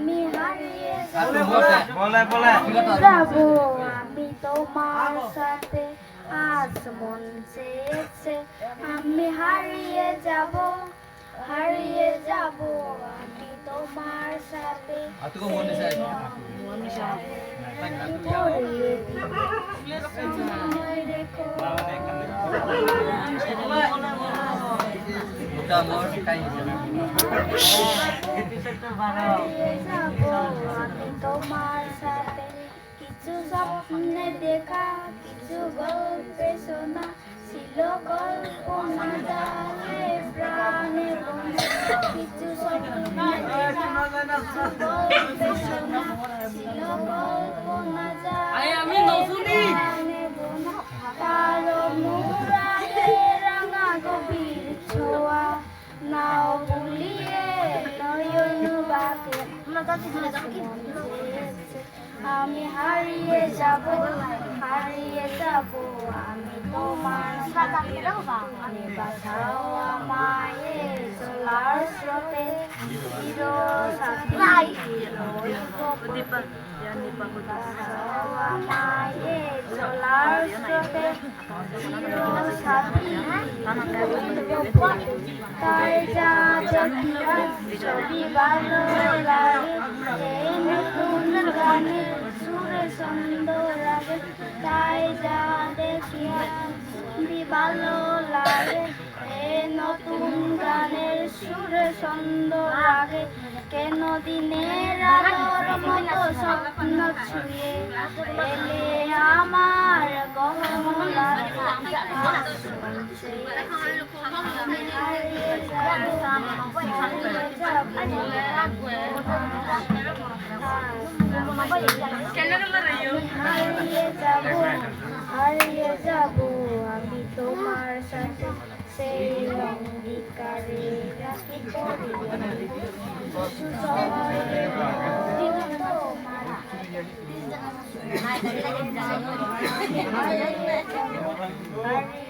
আমি হারিয়ে যাব। বলে বলে যাব আমি তোমার সাথে। আজ মন চেয়েছে আমি হারিয়ে যাব। হারিয়ে যাব আমি তোমার সাথে। Aku তোমার সাথে কিছু স্বপ্নে দেখা কিছু গল্পে শোনা ছিল কল্পনা জালে প্রাণে কিছু স্বপ্নে দেখা আমি হারিয়ে যাব হারিয়ে যাব। আমি তোমার আমি বাঁচাও আমায় চলার স্রোতে। চির আমায় চলার স্রোতে। চির সাথী তাই যা ছবি ভালো লাগে গানে সুরে সুন্দর লাগে যা দেখিয়া ভালো লাগে এই নতুন গানের সুরে সুন্দর লাগে কেন দিনের আলোর মতো স্বপ্ন ছুঁয়ে এলে আমার গহনা হারিয়ে হারিয়ে যাব আমি তোমার সাথে সেই অঙ্গীকারে হারিয়ে